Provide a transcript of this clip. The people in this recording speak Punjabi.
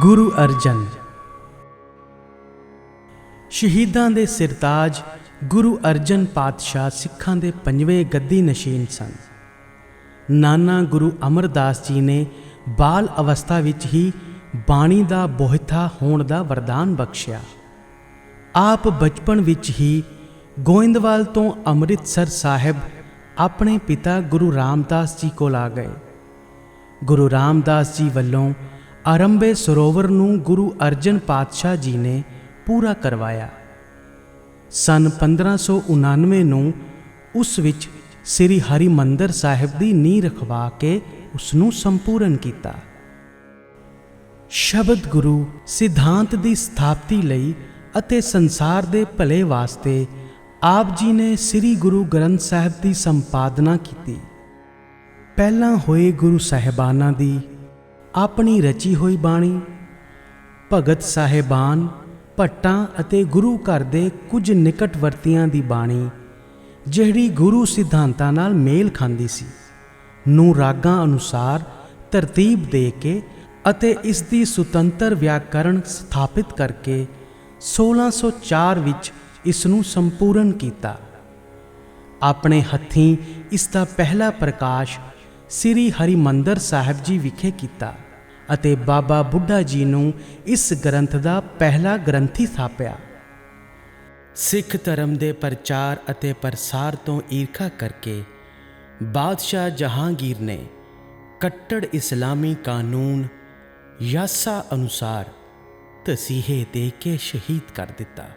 ਗੁਰੂ ਅਰਜਨ। ਸ਼ਹੀਦਾਂ ਦੇ ਸਿਰਤਾਜ ਗੁਰੂ ਅਰਜਨ ਪਾਤਸ਼ਾਹ ਸਿੱਖਾਂ ਦੇ ਪੰਜਵੇਂ ਗੱਦੀ ਨਸ਼ੀਨ ਸਨ। ਨਾਨਾ ਗੁਰੂ ਅਮਰਦਾਸ ਜੀ ਨੇ ਬਾਲ ਅਵਸਥਾ ਵਿੱਚ ਹੀ ਬਾਣੀ ਦਾ ਬੋਹਿਥਾ ਹੋਣ ਦਾ ਵਰਦਾਨ ਬਖਸ਼ਿਆ। ਆਪ ਬਚਪਨ ਵਿੱਚ ਹੀ ਗੋਇੰਦਵਾਲ ਤੋਂ ਅੰਮ੍ਰਿਤਸਰ ਸਾਹਿਬ ਆਪਣੇ ਪਿਤਾ ਗੁਰੂ ਰਾਮਦਾਸ ਜੀ ਕੋਲ ਆ ਗਏ। ਗੁਰੂ ਰਾਮਦਾਸ ਜੀ ਵੱਲੋਂ ਆਰੰਭੇ ਸਰੋਵਰ ਨੂੰ ਗੁਰੂ ਅਰਜਨ ਪਾਤਸ਼ਾਹ ਜੀ ਨੇ ਪੂਰਾ ਕਰਵਾਇਆ। ਸਨ 1599 ਨੂੰ ਉਸ ਵਿੱਚ ਸ੍ਰੀ ਹਰਿਮੰਦਰ ਸਾਹਿਬ ਦੀ ਨੀਂਹ ਰਖਵਾ ਕੇ ਉਸ ਨੂੰ ਸੰਪੂਰਨ ਕੀਤਾ। ਸ਼ਬਦ ਗੁਰੂ ਸਿਧਾਂਤ ਦੀ ਸਥਾਪਤੀ ਲਈ ਅਤੇ ਸੰਸਾਰ ਦੇ ਭਲੇ ਵਾਸਤੇ ਆਪ ਜੀ ਨੇ ਸ੍ਰੀ ਗੁਰੂ ਗ੍ਰੰਥ ਸਾਹਿਬ ਦੀ ਸੰਪਾਦਨਾ ਕੀਤੀ। ਪਹਿਲਾਂ ਹੋਏ ਗੁਰੂ ਸਾਹਿਬਾਨਾਂ ਦੀ ਆਪਣੀ ਰਚੀ ਹੋਈ ਬਾਣੀ, ਭਗਤ ਸਾਹਿਬਾਨ, ਭੱਟਾਂ ਅਤੇ ਗੁਰੂ ਘਰ ਦੇ ਕੁਝ ਨਿਕਟਵਰਤੀਆਂ ਦੀ ਬਾਣੀ, ਜਿਹੜੀ ਗੁਰੂ ਸਿਧਾਂਤਾਂ ਨਾਲ ਮੇਲ ਖਾਂਦੀ ਸੀ। ਨੂੰ ਰਾਗਾਂ ਅਨੁਸਾਰ ਤਰਤੀਬ ਦੇ ਕੇ ਅਤੇ ਇਸ ਦੀ ਸੁਤੰਤਰ ਵਿਆਕਰਣ ਸਥਾਪਿਤ ਕਰਕੇ 1604 ਵਿੱਚ ਇਸ ਨੂੰ ਸੰਪੂਰਨ ਕੀਤਾ। ਆਪਣੇ ਹੱਥੀਂ ਇਸ ਦਾ ਪਹਿਲਾ ਪ੍ਰਕਾਸ਼ ਸ੍ਰੀ ਹਰਿਮੰਦਰ ਸਾਹਿਬ ਜੀ ਵਿਖੇ ਕੀਤਾ। ਅਤੇ ਬਾਬਾ ਬੁੱਢਾ ਜੀ ਨੂੰ ਇਸ ਗ੍ਰੰਥ ਦਾ ਪਹਿਲਾ ਗ੍ਰੰਥੀ ਥਾਪਿਆ ਸਿੱਖ ਧਰਮ ਦੇ ਪ੍ਰਚਾਰ ਅਤੇ ਪ੍ਰਸਾਰ ਤੋਂ ਈਰਖਾ ਕਰਕੇ ਬਾਦਸ਼ਾਹ ਜਹਾਂਗੀਰ ਨੇ ਕੱਟੜ ਇਸਲਾਮੀ ਕਾਨੂੰਨ ਯਾਸਾ ਅਨੁਸਾਰ ਤਸੀਹੇ ਦੇ ਕੇ ਸ਼ਹੀਦ ਕਰ ਦਿੱਤਾ।